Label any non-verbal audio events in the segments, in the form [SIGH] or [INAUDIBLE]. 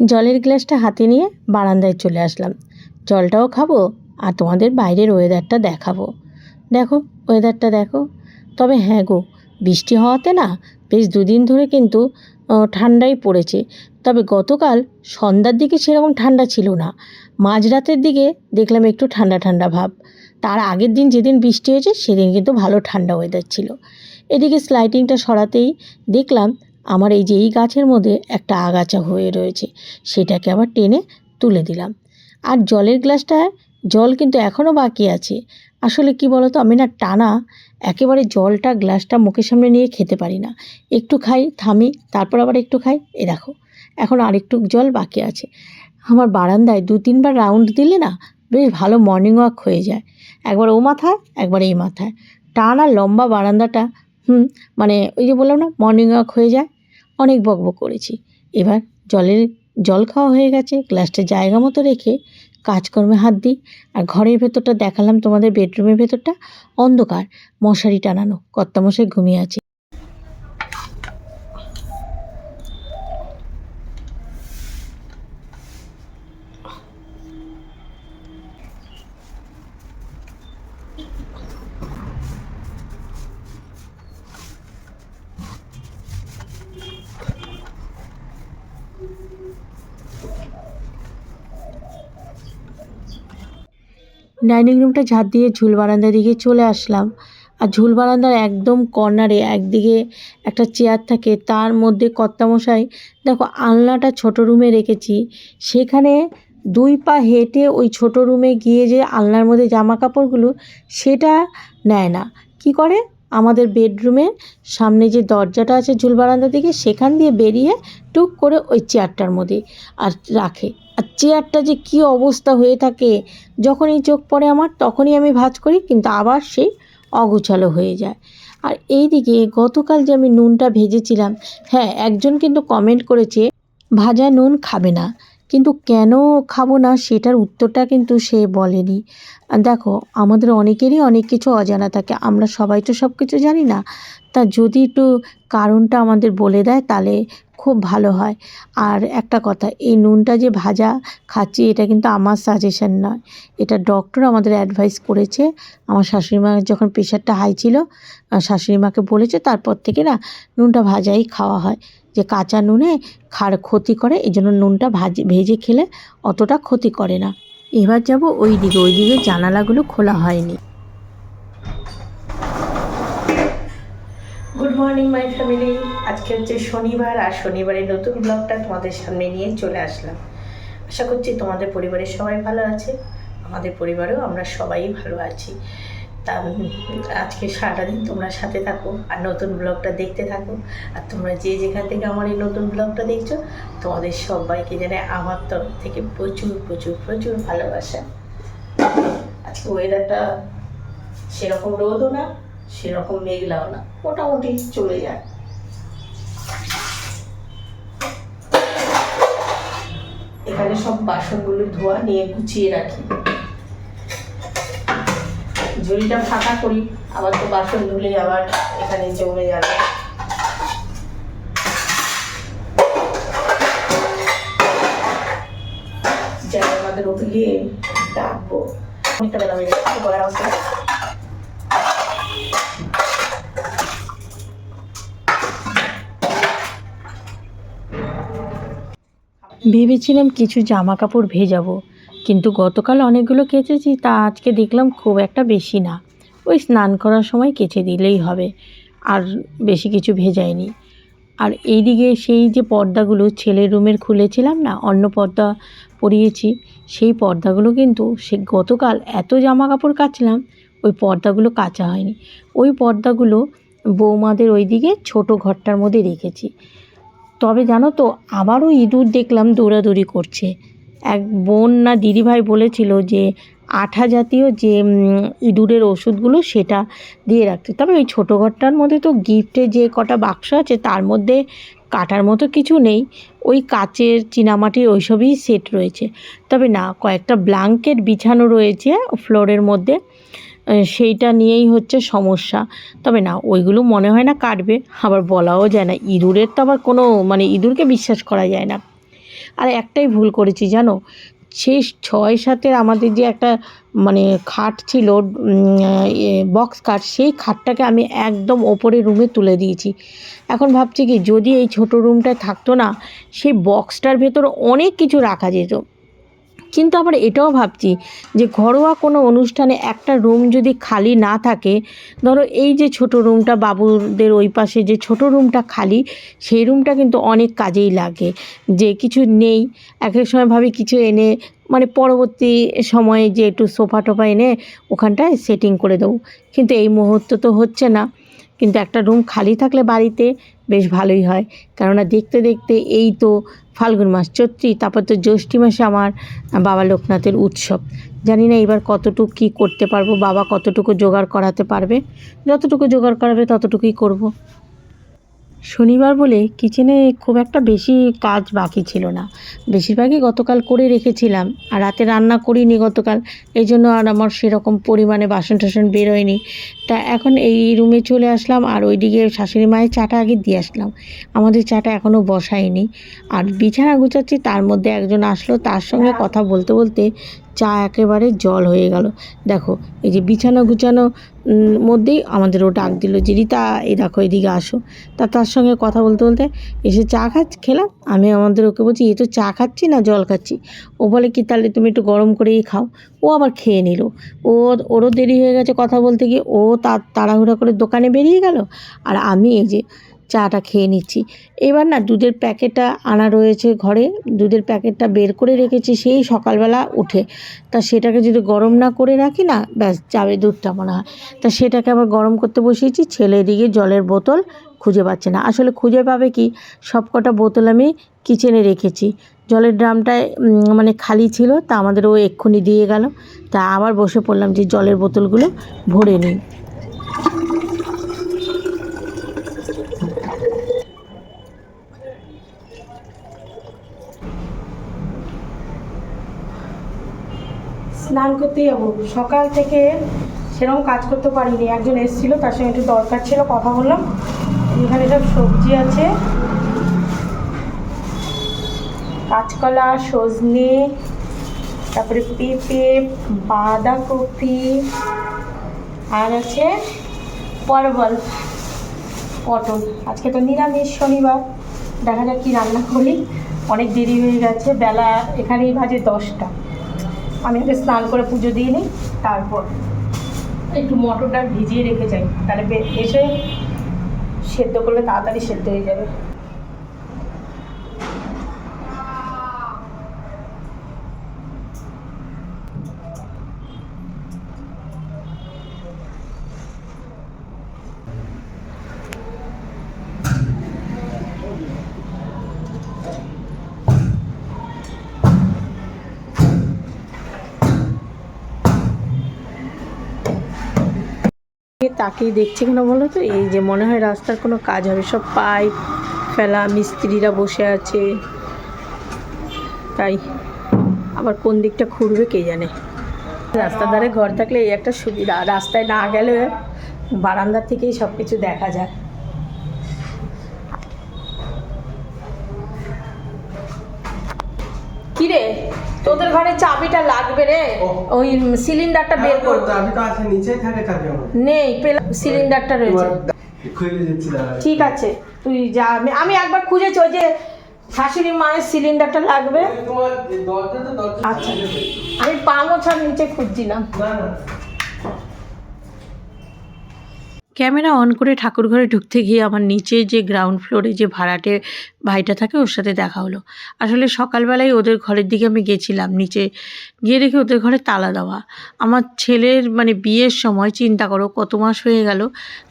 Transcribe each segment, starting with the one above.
জলের গ্লাসটা হাতে নিয়ে বারান্দায় চলে আসলাম। জলটাও খাব আর তোমাদের বাইরের ওয়েদারটা দেখাবো। দেখো ওয়েদারটা দেখো। তবে হ্যাঁ গো, বৃষ্টি হওয়াতে না বেশ দুদিন ধরে কিন্তু ঠান্ডাই পড়েছে। তবে গতকাল সন্ধ্যার দিকে সেরকম ঠান্ডা ছিল না। মাঝরাতের দিকে দেখলাম একটু ঠান্ডা ঠান্ডা ভাব। তার আগের দিন যেদিন বৃষ্টি হয়েছে, সেদিন কিন্তু ভালো ঠান্ডা ওয়েদার ছিল। এদিকে স্লাইটিংটা সরাতেই দেখলাম আমার এই যে এই গাছের মধ্যে একটা আগাছা হয়ে রয়েছে, সেটাকে আবার টেনে তুলে দিলাম। আর জলের গ্লাসটা, জল কিন্তু এখনও বাকি আছে। আসলে কি বলতো, আমি না টানা একেবারে জলটা, গ্লাসটা মুখের সামনে নিয়ে খেতে পারি না। একটু খাই, থামি, তারপর আবার একটু খাই, এ দেখো, এখন আরেকটু জল বাকি আছে। আমার বারান্দায় দু তিনবার রাউন্ড দিলে না বেশ ভালো মর্নিং ওয়াক হয়ে যায়। একবার ও মাথায়, একবার এই মাথায়। টানা লম্বা বারান্দাটা হুম মানে ওই যে বললাম না মর্নিং ওয়াক হয়ে যায়, অনেক বকবক করেছি। এবার জলের, জল খাওয়া হয়ে গেছে, গ্লাসটা জায়গা মতো রেখে কাজকর্মে হাত দিই, আর ঘরের ভেতরটা দেখালাম তোমাদের বেডরুমের ভেতরটা, অন্ধকার, মশারি টানানো, কর্তামশাই ঘুমিয়ে আছে। ডাইনিং রুমটা ঝাঁট দিয়ে ঝুল বারান্দার দিকে চলে আসলাম। আর ঝুল বারান্দার একদম কর্নারে একদিকে একটা চেয়ার থাকে, তার মধ্যে কর্তামশাই, দেখো আলনাটা ছোট রুমে রেখেছি। সেখানে দুই পা হেঁটে ওই ছোট রুমে গিয়ে যে আলনার মধ্যে জামা কাপড়গুলো সেটা নেয় না। কি করে? আমাদের বেডরুমের সামনে যে দরজাটা আছে ঝুল বারান্দার দিকে, সেখান দিয়ে বেরিয়ে টুক করে ওই চেয়ারটার মধ্যে আর রাখে। আর চেয়ারটা যে কি অবস্থা হয়ে থাকে, যখনই চোখ পড়ে আমার, তখনই আমি ভাজ করি, কিন্তু আবার সে অগোছালো হয়ে যায়। আর এই দিকে গতকাল যে আমি নুনটা ভেজেছিলাম হ্যাঁ একজন কিন্তু কমেন্ট করেছে, ভাজা নুন খাবে না। কিন্তু কেন খাব না, সেটার উত্তরটা কিন্তু সে বলেনি। দেখো আমাদের অনেকেরই অনেক কিছু অজানা থাকে আমরা সবাই তো সব কিছু জানি না। তা যদি একটু কারণটা আমাদের বলে দেয় তাহলে খুব ভালো হয়। আর একটা কথা এই নুনটা যে ভাজা খাচ্ছি এটা কিন্তু আমার সাজেশন নয়। এটা ডক্টর আমাদের অ্যাডভাইস করেছে। আমার শাশুড়ি মায়ের যখন প্রেশারটা হাই ছিল আহ, শাশুড়ি মাকে বলেছে তারপর থেকে না নুনটা ভাজাই খাওয়া হয়। যে কাঁচা নুনে খার ক্ষতি করে এই জন্য নুনটা ভাজে ভেজে খেলে অতটা ক্ষতি করে না। এবার যাব ওই দিকে ওই দিকে জানালাগুলো খোলা হয়নি। গুড মর্নিং মাই ফ্যামিলি আজকে হচ্ছে শনিবার, আর শনিবারের নতুন ব্লগটা তোমাদের সামনে নিয়ে চলে আসলাম। আশা করছি তোমাদের পরিবারের সবাই ভালো আছে, আমাদের পরিবারেও আমরা সবাই ভালো আছি। তা আজকে সারাটা দিন তোমরা সাথে থাকো আর নতুন ব্লগটা দেখতে থাকো। আর তোমরা যে যেখান থেকে আমার এই নতুন ব্লগটা দেখছ, তোমাদের সবাইকে জানে আমার তরফ থেকে প্রচুর প্রচুর প্রচুর ভালোবাসা। আজকে ওয়েদারটা সেরকম রোদও না, সেরকম মেঘলাও না, মোটামুটি চলে যায়। এখানে সব বাসনগুলো ধোয়া নিয়ে গুছিয়ে রাখি। ঝুড়িটা ফাঁকা করি, আবার তো বাসন ধুলে আবার এখানে জমে যাবে। ডাকবো। ভেবেছিলাম কিছু জামা কাপড় ভেজাবো কিন্তু গতকাল অনেকগুলো কেচেছি, তা আজকে দেখলাম খুব একটা বেশি না। ওই স্নান করার সময় কেচে দিলেই হবে, আর বেশি কিছু ভেজায়নি আর এইদিকে সেই যে পর্দাগুলো ছেলের রুমের খুলেছিলাম না, অন্য পর্দা পরিয়েছি, সেই পর্দাগুলো কিন্তু সে গতকাল এত জামা কাপড় কাচলাম, ওই পর্দাগুলো কাচা হয়নি। ওই পর্দাগুলো বৌমাদের ওইদিকে ছোট ঘরটার মধ্যে রেখেছি। তবে জানো তো আবারও ইঁদুর দেখলাম দৌড়াদৌড়ি করছে। এক বোন না দিদিভাই বলেছিল যে আঠা জাতীয় যে ইঁদুরের ওষুধগুলো সেটা দিয়ে রাখতে। তবে ওই ছোটো ঘরটার মধ্যে তো গিফটে যে কটা বাক্স আছে তার মধ্যে কাটার মতো কিছু নেই। ওই কাচের, চীনামাটির ওইসবই সেট রয়েছে। তবে না, কয়েকটা ব্ল্যাঙ্কেট বিছানো রয়েছে ফ্লোরের মধ্যে। সেইটা নিয়েই হচ্ছে সমস্যা। তবে না, ওইগুলো মনে হয় না কাটবে। আবার বলাও যায় না, ইঁদুরের তো আবার কোনো মানে ইঁদুরকে বিশ্বাস করা যায় না। আর একটাই ভুল করেছি, জানো? সেই ছয় সাতের আমাদের যে একটা মানে খাট ছিল বক্স খাট, সেই খাটটাকে আমি একদম ওপরে রুমে তুলে দিয়েছি। এখন ভাবছি কি, যদি এই ছোট রুমটায় থাকতো না, সেই বক্সটার ভেতর অনেক কিছু রাখা যেত। কিন্তু আবার এটাও ভাবছি যে ঘরোয়া কোনো অনুষ্ঠানে একটা রুম যদি খালি না থাকে, ধরো এই যে ছোট রুমটা বাবুদের ওই পাশে যে ছোট রুমটা খালি, সেই রুমটা কিন্তু অনেক কাজেই লাগে। যে কিছু নেই, এক এক সময় ভাবি কিছু এনে মানে পরবর্তী সময়ে যে একটু সোফা টোফা এনে ওখানটায় সেটিং করে দেবো। কিন্তু এই মুহূর্তে তো হচ্ছে না। কিন্তু একটা রুম খালি থাকলে বাড়িতে বেশ ভালোই হয়। কেননা দেখতে দেখতে এই তো ফাল্গুন মাস চৈত্রী, তারপর তো জ্যৈষ্ঠী মাসে আমার বাবা লোকনাথের উৎসব। জানি না এবার কতটুকু কী করতে পারব, বাবা কতটুকু জোগাড় করাতে পারবে। যতটুকু জোগাড় করাবে ততটুকুই করব। শনিবার বলে কিচেনে খুব একটা বেশি কাজ বাকি ছিল না। বেশিরভাগই গতকাল করে রেখেছিলাম আর রাতে রান্না করিনি গতকাল। এই জন্য আর আমার সেরকম পরিমাণে বাসন টাসন বেরোয়নি তা এখন এই রুমে চলে আসলাম আর ওইদিকে শাশুড়ি মায়ের চাটা আগে দিয়ে আসলাম। আমাদের চাটা এখনও বসায়নি। আর বিছানা গুছাচ্ছি, তার মধ্যে একজন আসলো, তার সঙ্গে কথা বলতে বলতে চা একেবারে জল হয়ে গেল। দেখো, এই যে বিছানা গুছানো মধ্যেই আমাদের ও ডাক দিল যে, রিতা, এই দেখো, এদিকে আসো। তা তার সঙ্গে কথা বলতে বলতে এসে চা খাচ্ছি খেলাম। আমি আমাদের ওকে বলছি এ তো চা খাচ্ছি না, জল খাচ্ছি? ও বলে, কি তাহলে তুমি একটু গরম করেই খাও। ও আবার খেয়ে নিল। ও, ওরও দেরি হয়ে গেছে কথা বলতে গিয়ে। ও তার তাড়াহুড়া করে দোকানে বেরিয়ে গেল। আর আমি এই যে চাটা খেয়ে নিচ্ছি। এবার না দুধের প্যাকেটটা আনা রয়েছে ঘরে। দুধের প্যাকেটটা বের করে রেখেছি সেই সকালবেলা উঠে। তা সেটাকে যদি গরম না করে রাখি না, ব্যাস যাবে দুধটা মনে হয়। তা সেটাকে আবার গরম করতে বসিয়েছি, ছেলে এদিকে জলের বোতল খুঁজে পাচ্ছে না। আসলে খুঁজে পাবে কি? সব কটা বোতল আমি কিচেনে রেখেছি। জলের ড্রামটায় মানে খালি ছিল, তা আমাদের ও এক্ষুনি দিয়ে গেল। তা আবার বসে পড়লাম যে জলের বোতলগুলো ভরে নিই। স্নান করতে যাব। সকাল থেকে সেরকম কাজ করতে পারিনি। একজন এসেছিল, তার সঙ্গে একটু দরকার ছিল, কথা বললাম। এখানে সব সবজি আছে। কাঁচকলা, সজনে, তারপরে পেঁপে, বাঁধাকপি, আর আছে পরবল, পটল। আজকে তো নিরামিষ শনিবার। দেখা যাক কী রান্না করি। অনেক দেরি হয়ে গেছে। বেলা এখানেই বাজে দশটা। আমি আগে স্নান করে পুজো দিয়ে নিই, তারপর একটু মটরটা ভিজিয়ে রেখে যাই। তাহলে এসে সেদ্ধ করলে তাড়াতাড়ি সেদ্ধ হয়ে যাবে। তাকিয়ে দেখছে কেন বলো তো? এই যে মনে হয় রাস্তার কোনো কাজ হবে। সব পাইপ ফেলা, মিস্ত্রিরা বসে আছে। তাই, আবার কোন দিকটা খুঁড়বে কে জানে? রাস্তার ধারে ঘর থাকলে এই একটা সুবিধা। রাস্তায় না গেলে বারান্দার থেকেই সব কিছু দেখা যায় কিরে তোদের ঘরে লাগবে রে। ওই সিলিন্ডারটা বের হ্যাঁ, আমি তো আছে নিচেই থাকে চাবি আমার। নেই পেলাম সিলিন্ডারটা রয়েছে। খুলে ঠিক আছে তুই যা। আমি একবার খুঁজেছি ওই যে শাশুড়ি মায়ের সিলিন্ডারটা লাগবে। আচ্ছা। আমি পা মোছার নিচে খুঁজছিলাম না না। ক্যামেরা অন করে ঠাকুর ঘরে ঢুকতে গিয়ে আমার নিচে যে গ্রাউন্ড ফ্লোরে যে ভাড়াটে ভাইটা থাকে, ওর সাথে দেখা হলো। আসলে সকালবেলায় ওদের ঘরের দিকে আমি গেছিলাম, নিচে গিয়ে দেখি ওদের ঘরে তালা দেওয়া। আমার ছেলের মানে বিয়ের সময়, চিন্তা করো কত মাস হয়ে গেল,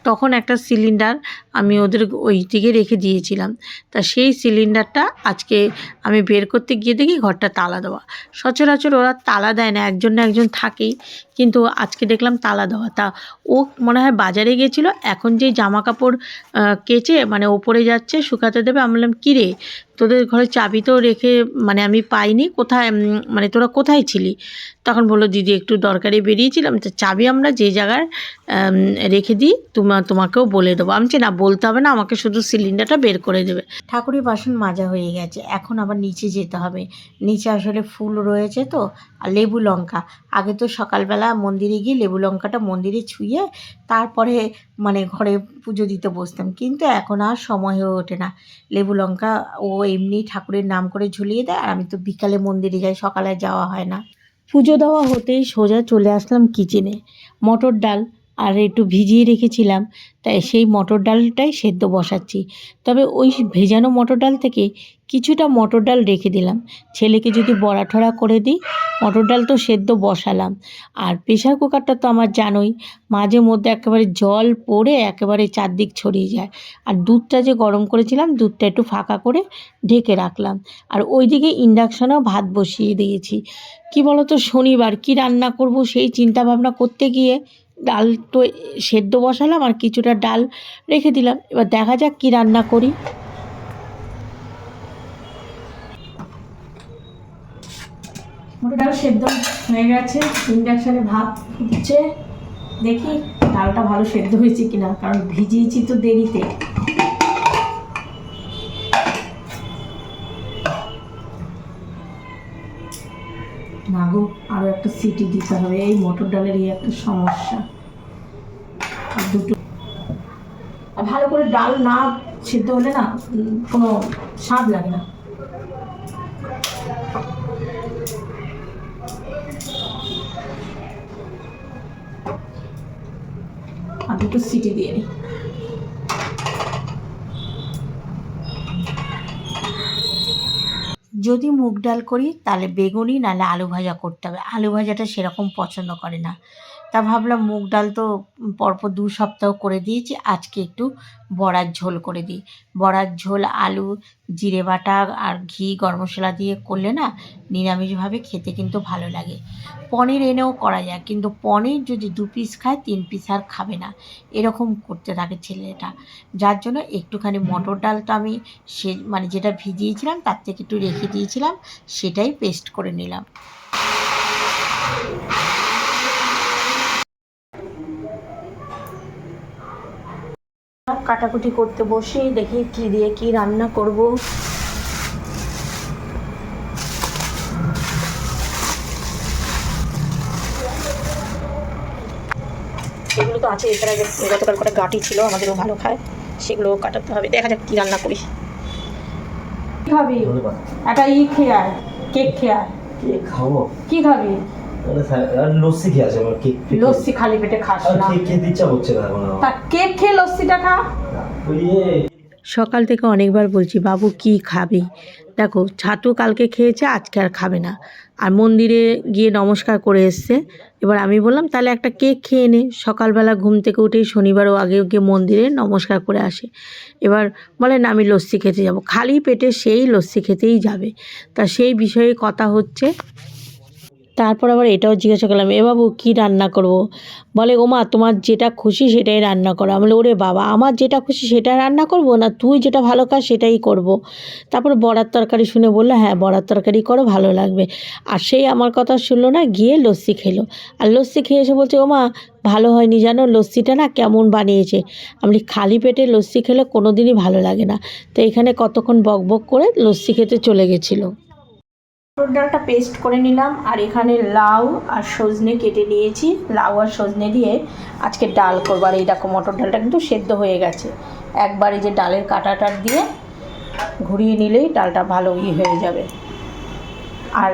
তখন একটা সিলিন্ডার আমি ওদের ওই দিকে রেখে দিয়েছিলাম। তা সেই সিলিন্ডারটা আজকে আমি বের করতে গিয়ে দেখি ঘরটা তালা দেওয়া। সচরাচর ওরা তালা দেয় না, একজন না একজন থাকেই। কিন্তু আজকে দেখলাম তালা দেওয়া। তা ও মনে হয় বাজারে গেছিল এখন যে জামা কাপড় কেচে মানে ওপরে যাচ্ছে, শুকাতে দেবে, আমি বললাম কী রে তোদের ঘরে চাবি তো রেখে মানে আমি পাইনি, কোথায় মানে তোরা কোথায় ছিলি? তখন বলল, দিদি, একটু দরকারে বেরিয়েছিলাম, তো চাবি আমরা যে জায়গায় রেখে দিই, তোমা, তোমাকেও বলে দেবো। আমি না, বলতে হবে না, আমাকে শুধু সিলিন্ডারটা বের করে দেবে। ঠাকুরের বাসন মাজা হয়ে গেছে, এখন আবার নিচে যেতে হবে। নিচে আসলে ফুল রয়েছে তো, আর লেবু লঙ্কা। আগে তো সকালবেলা মন্দিরে গিয়ে লেবু লঙ্কাটা মন্দিরে ছুঁয়ে, তারপরে মানে ঘরে পুজো দিতে বসতাম, কিন্তু এখন আর সময় হয়ে ওঠে না। লেবু লঙ্কা ও এমনি ঠাকুরের নাম করে ঝুলিয়ে দেয় আর আমি তো বিকালে মন্দিরে যাই, সকালে যাওয়া হয় না। পুজো দেওয়া হতেই সোজা চলে আসলাম কিচেনে মটর ডাল আর একটু ভিজিয়ে রেখেছিলাম, তাই সেই মটর ডালটাই সেদ্ধ বসাচ্ছি। তবে ওই ভেজানো মটর ডাল থেকে কিছুটা মটর ডাল রেখে দিলাম। ছেলেকে যদি বড়া ঠড়া করে দিই, মটর ডাল তো সেদ্ধ বসালাম। আর প্রেশার কুকারটা তো আমার জানোই, মাঝে মধ্যে একেবারে জল পড়ে একেবারে চারদিক ছড়িয়ে যায়। আর দুধটা যে গরম করেছিলাম, দুধটা একটু ফাঁকা করে ঢেকে রাখলাম। আর ওইদিকে ইন্ডাকশানেও ভাত বসিয়ে দিয়েছি। কি তো শনিবার কি রান্না করব সেই চিন্তা ভাবনা করতে গিয়ে ডাল তো সেদ্ধ বসালাম আর কিছুটা ডাল রেখে দিলাম। এবার দেখা যাক কি রান্না করি। মোটা ডাল সেদ্ধ হয়ে গেছে ইন্ডাকশানে ভাত ফুটছে। দেখি ডালটা ভালো সেদ্ধ হয়েছে কিনা, কারণ ভিজিয়েছি তো দেরিতে। না গো আরও একটা সিটি দিতে হবে, এই মটর ডালের এই একটা সমস্যা। আর দুটো ভালো করে ডাল না সেদ্ধ হলে না কোনো স্বাদ লাগে না। দুটো সিটি দিয়ে নিই যদি মুগ ডাল করি, তাহলে বেগুনি, নাহলে আলু ভাজা করতে হবে। আলু ভাজাটা সেরকম পছন্দ করে না। তা ভাবলাম মুগ ডাল তো পরপর দু সপ্তাহ করে দিয়েছি, আজকে একটু বড়ার ঝোল করে দিই। বড়ার ঝোল, আলু, জিরে বাটা আর ঘি, গরম মশলা দিয়ে করলে না নিরামিষভাবে খেতে কিন্তু ভালো লাগে। পনির এনেও করা যায়, কিন্তু পনির যদি দু পিস খায়, তিন পিস আর খাবে না। এরকম করতে থাকে ছেলেটা। যার জন্য একটুখানি মটর ডালটা আমি সে মানে যেটা ভিজিয়েছিলাম, তার থেকে একটু রেখে দিয়েছিলাম, সেটাই পেস্ট করে নিলাম। কাটাকুটি করতে বসি দেখি কি দিয়ে কি রান্না করব। এগুলো তো আছে এছাড়া যে গতকাল কটা গাটি ছিল আমাদেরও ভালো খায়। সেগুলো কাটাতে হবে দেখা যাক কি রান্না করি। কি খাবি? একটা ই খেয়ে আয় কেক খেয়ে আয়। কে খাব? কি খাবি? লস্যি খেয়ে আছে আমার কেক লস্যি খালি পেটে খাস না। কেক খেতে ইচ্ছা করছে না এখন তা কেক খেয়ে লস্যিটা খা। সকাল থেকে অনেকবার বলছি বাবু কি খাবি? দেখো ছাতু কালকে খেয়েছে আজকে আর খাবে না। আর মন্দিরে গিয়ে নমস্কার করে এসছে। এবার আমি বললাম তাহলে একটা কেক খেয়ে নে। সকালবেলা ঘুম থেকে উঠেই শনিবারও আগে গিয়ে মন্দিরে নমস্কার করে আসে। এবার বলে না আমি লস্যি খেতে যাব। খালি পেটে সেই লস্যি খেতেই যাবে। তা সেই বিষয়ে কথা হচ্ছে। তারপর আবার এটাও জিজ্ঞাসা করলাম, এ বাবু, কী রান্না করব? বলে, ওমা, তোমার যেটা খুশি সেটাই রান্না করো। আমি ওরে বাবা, আমার যেটা খুশি সেটা রান্না করব না? তুই যেটা ভালো খাস সেটাই করব। তারপর বড়ার তরকারি শুনে বলল হ্যাঁ বড়ার তরকারি করো, ভালো লাগবে। আর সেই আমার কথা শুনলো না, গিয়ে লস্যি খেলো। আর লস্যি খেয়ে এসে বলছে, ওমা, ভালো হয়নি জানো, লস্যিটা না কেমন বানিয়েছে? আমি খালি পেটে লস্যি খেলে কোনো দিনই ভালো লাগে না। তো এখানে কতক্ষণ বক বক করে লস্যি খেতে চলে গেছিল। মটর ডালটা পেস্ট করে নিলাম, আর এখানে লাউ আর সজনে কেটে নিয়েছি। লাউ আর সজনে দিয়ে আজকে ডাল করব। আর এই দেখো মটর ডালটা কিন্তু সেদ্ধ হয়ে গেছে। একবার যে ডালের কাঁটাটা দিয়ে ঘুরিয়ে নিলেই ডালটা ভালো ই হয়ে যাবে। আর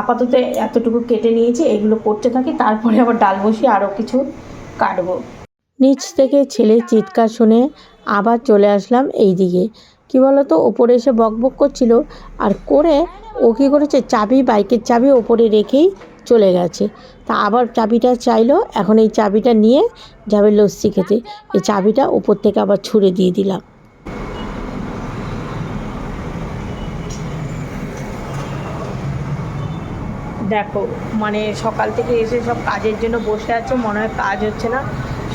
আপাতত এতটুকু কেটে নিয়েছি, এগুলো করতে থাকি, তারপরে আবার ডাল বসিয়ে আরও কিছু কাটবো। নিচ থেকে ছেলের চিৎকার শুনে আবার চলে আসলাম এই দিকে কী বলো তো ওপরে এসে বকবক করছিল। আর করে ও কী করেছে? চাবি বাইকের চাবি ওপরে রেখেই চলে গেছে। তা আবার চাবিটা চাইলো, এখন এই চাবিটা নিয়ে যাবে লস্যি খেতে। এই চাবিটা ওপর থেকে আবার ছুঁড়ে দিয়ে দিলাম। দেখো মানে সকাল থেকে এসে সব কাজের জন্য বসে আছে, মনে হয় কাজ হচ্ছে না,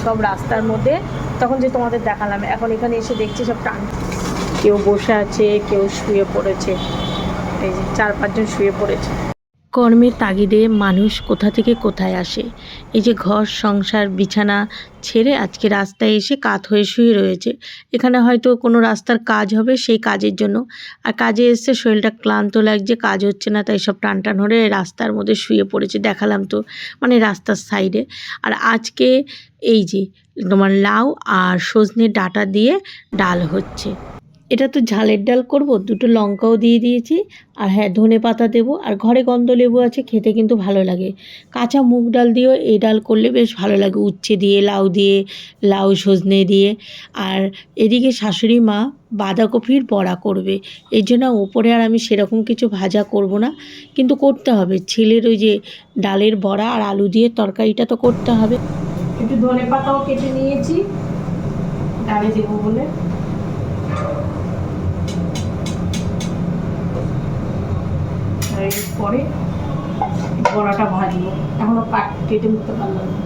সব রাস্তার মধ্যে। তখন যে তোমাদের দেখালাম, এখন এখানে এসে দেখছি সব টান কেউ বসে আছে, কেউ শুয়ে পড়েছে। এই যে চার পাঁচজন শুয়ে পড়েছে। কর্মের তাগিদে মানুষ কোথা থেকে কোথায় আসে? এই যে ঘর, সংসার, বিছানা ছেড়ে আজকে রাস্তায় এসে কাত হয়ে শুয়ে রয়েছে। এখানে হয়তো কোনো রাস্তার কাজ হবে সেই কাজের জন্য। আর কাজে এসছে শরীরটা ক্লান্ত লাগছে, কাজ হচ্ছে না, তাই সব টান টান হয়ে রাস্তার মধ্যে শুয়ে পড়েছে, দেখালাম তো মানে রাস্তার সাইডে। আর আজকে এই যে তোমার লাউ আর সজনে ডাঁটা দিয়ে ডাল হচ্ছে। এটা তো ঝালের ডাল করব, দুটো লঙ্কাও দিয়ে দিয়েছি, আর হ্যাঁ ধনে পাতা দেবো, আর ঘরে গন্ধ লেবু আছে, খেতে কিন্তু ভালো লাগে। কাঁচা মুগ ডাল দিয়েও এই ডাল করলে বেশ ভালো লাগে, উচ্ছে দিয়ে, লাউ দিয়ে, লাউ সজনে দিয়ে। আর এদিকে শাশুড়ি মা বাঁধাকপির বড়া করবে এই জন্য ওপরে আর আমি সেরকম কিছু ভাজা করব না, কিন্তু করতে হবে। ছেলের ওই যে ডালের বড়া আর আলু দিয়ে তরকারিটা তো করতে হবে। একটু ধনে পাতাও কেটে নিয়েছি, ডালে দেবো বলে। পরে বড়াটা ভাজবো। এখনও কাট কেটে নিতে পারলাম না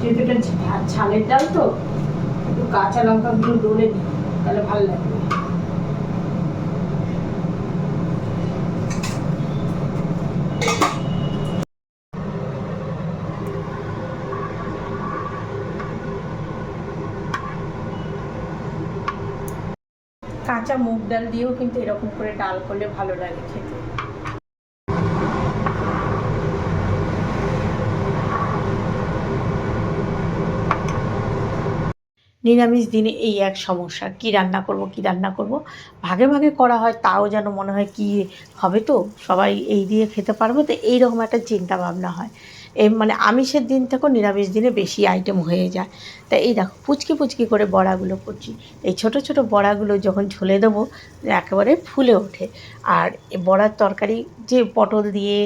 যেহেতু এটা ঝা- ডাল তো? একটু কাঁচা লঙ্কাগুলো ডলে দিই, তাহলে ভালো লাগবে। কাঁচা মুগ ডাল দিয়েও কিন্তু এরকম করে ডাল করলে ভালো লাগে খেতে। নিরামিষ দিনে এই এক সমস্যা। কি রান্না করব, কি রান্না করব? ভাগে ভাগে করা হয়, তাও যেন মনে হয় কি হবে তো? সবাই এই দিয়ে খেতে পারব তো? এইরকম একটা চিন্তা ভাবনা হয়। এই মানে আমিষের দিন থেকেও নিরামিষ দিনে বেশি আইটেম হয়ে যায়। তা এই দেখো, পুচকি পুচকি করে বড়াগুলো করছি। এই ছোট ছোট বড়াগুলো যখন ঝোলে দেবো, একেবারে ফুলে ওঠে। আর বড়ার তরকারি যে পটল দিয়ে,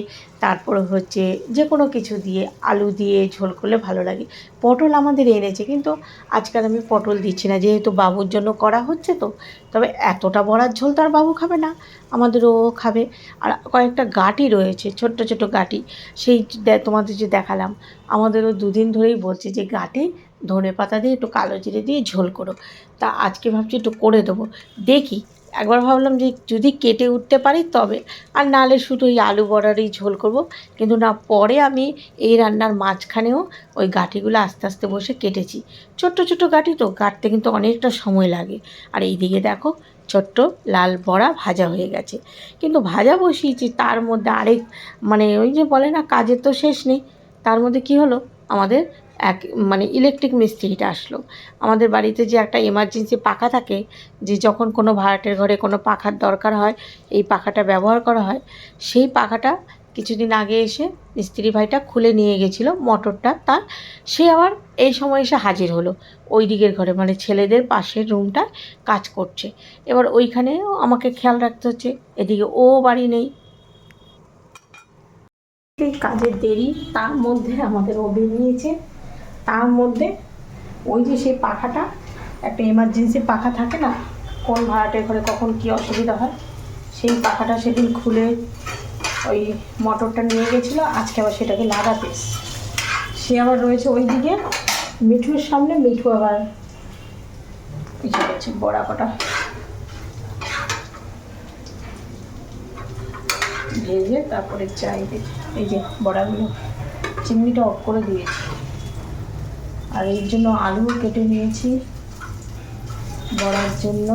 তারপরে হচ্ছে যে কোনো কিছু দিয়ে, আলু দিয়ে ঝোল করলে ভালো লাগে। পটল আমাদের এনেছে, কিন্তু আজকাল আমি পটল দিচ্ছি না। যেহেতু বাবুর জন্য করা হচ্ছে তো, তবে এতটা বড়ার ঝোল তো আর বাবু খাবে না, আমাদেরও খাবে। আর কয়েকটা গাঁটি রয়েছে, ছোট্ট ছোট গাঁটি। সেই তোমাদের যে দেখালাম, আমাদেরও দুদিন ধরেই বলছে যে, গাঁটি ধনে পাতা দিয়ে একটু কালো জিরে দিয়ে ঝোল করো। তা আজকে ভাবছি একটু করে দেবো। দেখি, একবার ভাবলাম যে যদি কেটে উঠতে পারি তবে। আর নাহলে শুধু ওই আলু বড়ারই ঝোল করব। কিন্তু না, পরে আমি এই রান্নার মাঝখানেও ওই গাঁটিগুলো আস্তে আস্তে বসে কেটেছি। ছোট্ট ছোট্ট গাঁটি তো, কাটতে কিন্তু অনেকটা সময় লাগে। আর এইদিকে দেখো, ছোট্ট লাল বড়া ভাজা হয়ে গেছে। কিন্তু ভাজা বসিয়েছি, তার মধ্যে আরেক মানে ওই যে বলে না, কাজের তো শেষ নেই। তার মধ্যে কি হলো? আমাদের এক মানে ইলেকট্রিক মিস্ত্রিটা আসলো। আমাদের বাড়িতে যে একটা এমার্জেন্সি পাখা থাকে, যে যখন কোনো ভাড়াটের ঘরে কোনো পাখার দরকার হয়, এই পাখাটা ব্যবহার করা হয়, সেই পাখাটা কিছুদিন আগে এসে মিস্ত্রি ভাইটা খুলে নিয়ে গেছিল, মোটরটা তার, সে আবার এই সময় এসে হাজির হলো। ওই দিকের ঘরে মানে ছেলেদের পাশের রুমটা কাজ করছে। এবার ওইখানেও আমাকে খেয়াল রাখতে হচ্ছে, এদিকে ও বাড়ি নেই। এই কাজের দেরি, তার মধ্যে আমাদের ও বেরিয়েছে তার মধ্যে ওই যে সেই পাখাটা, একটা এমার্জেন্সি পাখা থাকে না, কোন ভাড়াটের ঘরে কখন কী অসুবিধা হয়, সেই পাখাটা সেদিন খুলে ওই মোটরটা নিয়ে গেছিল, আজকে আবার সেটাকে লাগাতে সে আবার রয়েছে ওই দিকে, মিঠুর সামনে, মিঠু আবার এসে গেছে, বড়া কটা। ভেজে তারপরে চাই, এই যে বড়াগুলো, চিমনিটা অফ করে দিয়েছি। আর এর জন্য আলুও কেটে নিয়েছি বড়ার জন্য।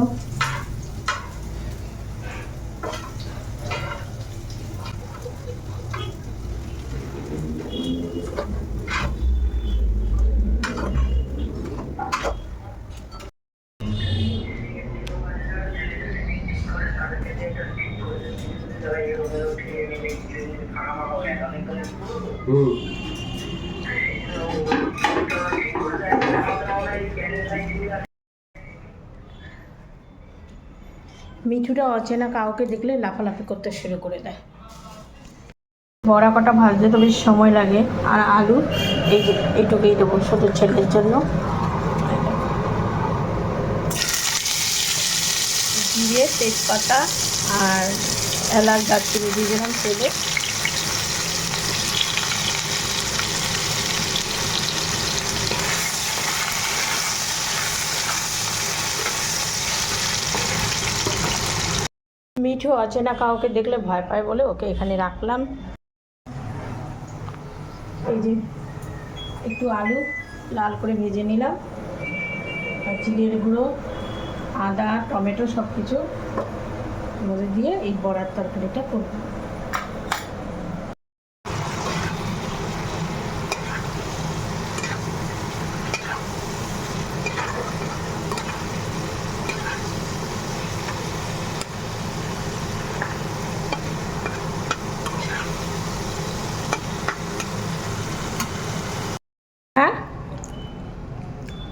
মিঠুটা অচেনা কাউকে দেখলে লাফালাফি করতে শুরু করে দেয়। বড়া কটা ভাজতে তো বেশ সময় লাগে, আর আলু এই যে এইটুকুই দেবো ছোটো ছেলের জন্য। জিরে, তেজপাতা আর এলাচ দারচিনি দিয়ে দিলাম তেলে। মিঠু আছে না কাউকে দেখলে ভয় পায় বলে ওকে এখানে রাখলাম। এই যে একটু আলু লাল করে ভেজে নিলাম। আর জিরের গুঁড়ো, আদা, টমেটো সব কিছু দিয়ে এই বড়ার তরকারিটা করব।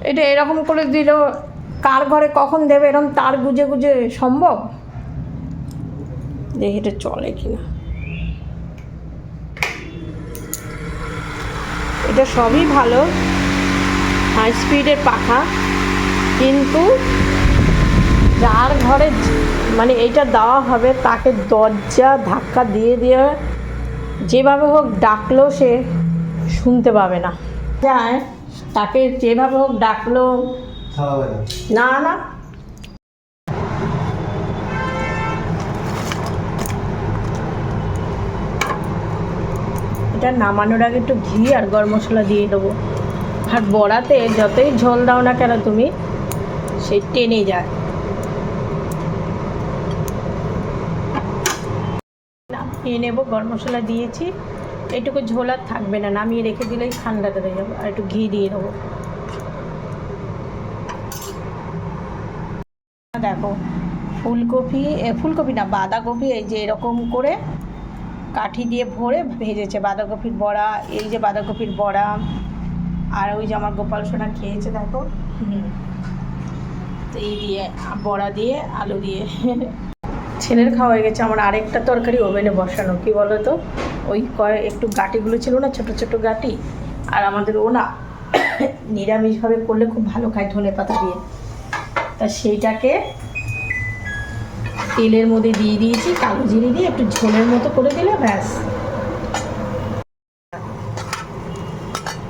এটা এরকম করে দিল, কার ঘরে কখন দেবে, এরকম তার গুজে গুজে সম্ভব? দেখি এটা চলে কিনা। এটা সবই ভালো হাই স্পিডের পাখা, কিন্তু যার ঘরে মানে এইটা দেওয়া হবে, তাকে দরজা ধাক্কা দিয়ে দিয়ে যেভাবে হোক ডাকলেও সে শুনতে পাবে না। যায়। তাকে যেভাবে হোক ডাকলো। না না। এটা নামানোর আগে একটু ঘি আর গরম মশলা দিয়ে দেবো। আর বড়াতে যতই ঝোল দাও না কেন তুমি সে টেনে যায়। নামিয়ে নেব গরম মশলা দিয়েছি। এইটুকু ঝোল আর থাকবে না, নামিয়ে রেখে দিলেই ঠান্ডা ধরে যাবে, আর একটু ঘি দিয়ে দেবো। দেখো, ফুলকপি ফুলকপি না, বাঁধাকপি, এই যে এরকম করে কাঠি দিয়ে ভরে ভেজেছে, বাঁধাকপির বড়া, এই যে বাঁধাকপির বড়া, আর ওই যে আমার গোপাল সোনা খেয়েছে, দেখো। হুম। তো এই দিয়ে, বড়া দিয়ে, আলু দিয়ে। ছেলের খাওয়া হয়ে গেছে, আমার আরেকটা তরকারি ওভেনে বসানো, কি বলো তো ওই কয়, একটু গাটিগুলো ছিল না, ছোট ছোট গাটি, আর আমাদের ও না [COUGHS] নিরামিষভাবে করলে খুব ভালো খায় ধনে পাতা দিয়ে। তা সেইটাকে তেলের মধ্যে দিয়ে দিয়েছি, কালো জিরে দিয়ে একটু ঝোলের মতো করে দিলে ব্যাস।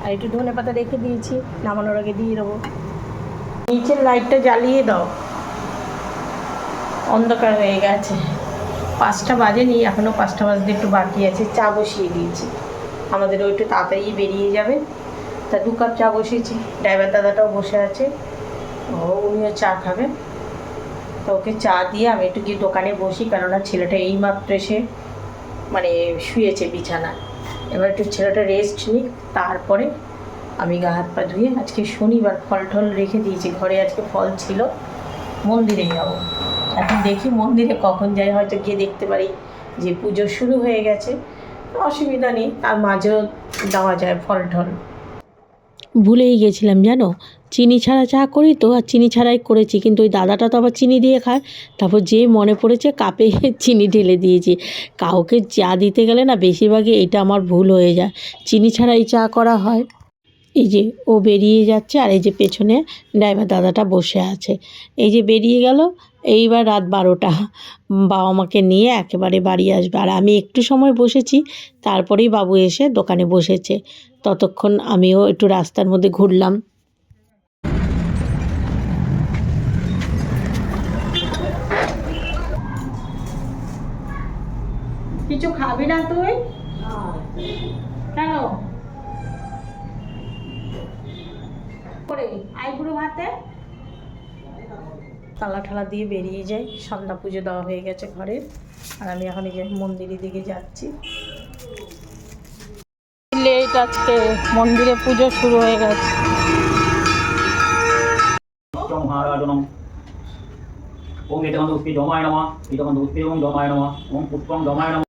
আর একটু ধনে পাতা রেখে দিয়েছি, নামানোর আগে দিয়ে দেবো। নিচের লাইটটা জ্বালিয়ে দাও। অন্ধকার হয়ে গেছে। পাঁচটা বাজেনি এখনও পাঁচটা বাজতে একটু বাকি আছে, চা বসিয়ে দিয়েছি। আমাদের ওই একটু তাড়াতাড়ি বেরিয়ে যাবে। তা দু কাপ চা বসিয়েছি, ড্রাইভার দাদাটাও বসে আছে। ও, উনিও চা খাবে। তো ওকে চা দিয়ে আমি একটু গিয়ে দোকানে বসি, কেননা ছেলেটা এইমাত্র এসে মানে শুয়েছে বিছানায়। এবার একটু ছেলেটা রেস্ট নিক, তারপরে আমি গা হাত পা ধুয়ে আজকে শনিবার ফল টল রেখে দিয়েছি। ঘরে আজকে ফল ছিল, মন্দিরে যাব। এখন দেখি মন্দিরে কখন যাই, হয়তো গিয়ে দেখতে পারি যে পুজো শুরু হয়ে গেছে। অসুবিধা নেই, তার মাঝেও দেওয়া যায় ফল টল ভুলেই গেছিলাম জানো? চিনি ছাড়া চা করি তো, আর চিনি ছাড়াই করেছি, কিন্তু ওই দাদাটা তো আবার চিনি দিয়ে খায়। তারপর যে মনে পড়েছে, কাপে [LAUGHS] চিনি ঢেলে দিয়েছি। কাউকে চা দিতে গেলে না বেশিরভাগই এটা আমার ভুল হয়ে যায়। চিনি ছাড়াই চা করা হয়। এই যে ও বেরিয়ে যাচ্ছে, আর এই যে পেছনে ড্রাইভার দাদাটা বসে আছে। এই যে বেরিয়ে গেল এইবার রাত বারোটা। বাবা মাকে নিয়ে একেবারে বাড়ি আসবে। আর আমি একটু সময় বসেছি, তারপরেই বাবু এসে দোকানে বসেছে। ততক্ষণ আমিও একটু রাস্তার মধ্যে ঘুরলাম। কিছু খাবি না তুই? কেন? করে আইবুড়ো ভাতে? তালা ঠালা দিয়ে বেরিয়ে যাই। সন্ধ্যা পুজো দেওয়া হয়ে গেছে ঘরে। আর আমি এখন এই যে মন্দিরের দিকে যাচ্ছি। লেট আজকে মন্দিরে পুজো শুরু হয়ে গেছে। মহারাজনম ওম এতকান্ত উৎপি জমায় নমা। এতকান্ত উৎপি ওম জমায় নমা। ওম পুষ্পম জমায় নমা।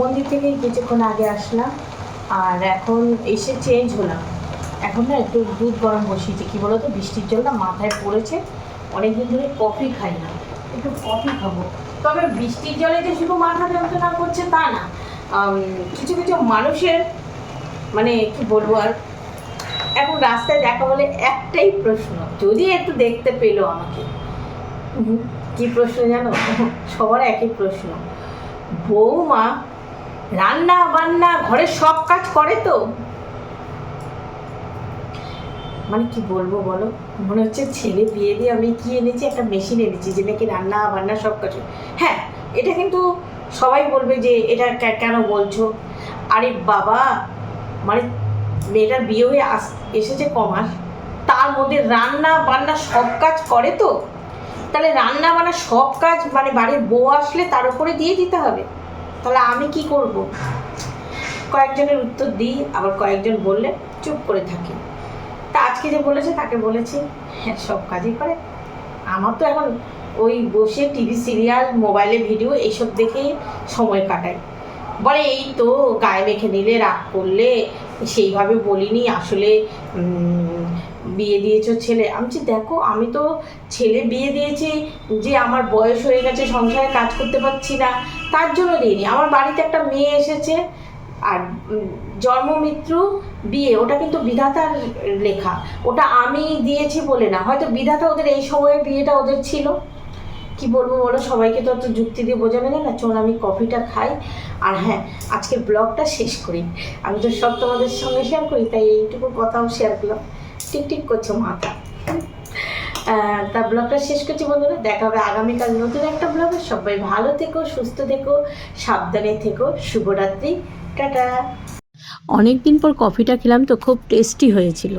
মন্দির থেকে কিছুক্ষণ আগে আসলাম। আর এখন এসে চেঞ্জ হলাম। এখন না একটু দুধ গরম বসিয়েছি। কী বলো তো বৃষ্টির জন্য মাথায় পড়েছে। অনেকদিন ধরে কফি খাই না। একটু কফি খাব। তবে বৃষ্টির জলে যে শুধু মাথা যন্ত্রণা করছে তা না। কিছু কিছু মানুষের মানে কি বলব আর, এখন রাস্তায় দেখা বলে একটাই প্রশ্ন। যদি একটু দেখতে পেল আমাকে। কি প্রশ্ন জানো? সবার একই প্রশ্ন। বৌমা রান্না বান্না ঘরের সব কাজ করে তো? মানে কি বলব বলো? মনে হচ্ছে ছেলে বিয়ে দিয়ে আমি কি এনেছি? একটা মেশিন এনেছি যে নাকি রান্না বান্না সব কাজ হ্যাঁ। এটা কিন্তু সবাই বলবে যে এটা কেন বলছো? আরে বাবা মানে মেয়েটার বিয়ে হয়ে আস, এসেছে কমাস। তার মধ্যে রান্না বান্না সব কাজ করে তো? তাহলে রান্না বান্না সব কাজ মানে বাড়ির বউ আসলে তার উপরে দিয়ে দিতে হবে। তাহলে আমি কি করব? কয়েকজনের উত্তর দিই, আবার কয়েকজন বললে চুপ করে থাকি। তা আজকে যে বলেছে, তাকে বলেছি হ্যাঁ সব কাজই করে। আমার তো এখন ওই বসে টিভি সিরিয়াল, মোবাইলে ভিডিও এইসব দেখে সময় কাটাই। বলে, এই তো গায়ে মেখে নিলে, রাগ করলে, সেইভাবে বলিনি, আসলে বিয়ে দিয়েছ ছেলে। আমি বলছি, দেখো, আমি তো ছেলে বিয়ে দিয়েছি, যে আমার বয়স হয়ে গেছে, সংসারে কাজ করতে পারছি না। তার জন্য দিইনি। আমার বাড়িতে একটা মেয়ে এসেছে আর জন্ম মৃত্যু বিয়ে, ওটা কিন্তু বিধাতার লেখা। ওটা আমি দিয়েছি বলে না। হয়তো বিধাতা ওদের এই সময়ে বিয়েটা ওদের ছিল। কি বলব বলো? সবাইকে তো অত যুক্তি দিয়ে বোঝানো যায় না। চল আমি কফিটা খাই। আর হ্যাঁ আজকে ব্লগটা শেষ করি। আমি তো সব তোমাদের সঙ্গে শেয়ার করি, তাই এইটুকু কথাও শেয়ার করলাম। টিক টিক করছে মাথা। তা ব্লগটা শেষ করছি বন্ধুরা, দেখা হবে আগামীকাল নতুন একটা ব্লগে। সবাই ভালো থেকো, সুস্থ থেকো, সাবধানে থেকো। শুভরাত্রি, টাটা। অনেকদিন পর কফিটা খেলাম তো, খুব টেস্টি হয়েছিল।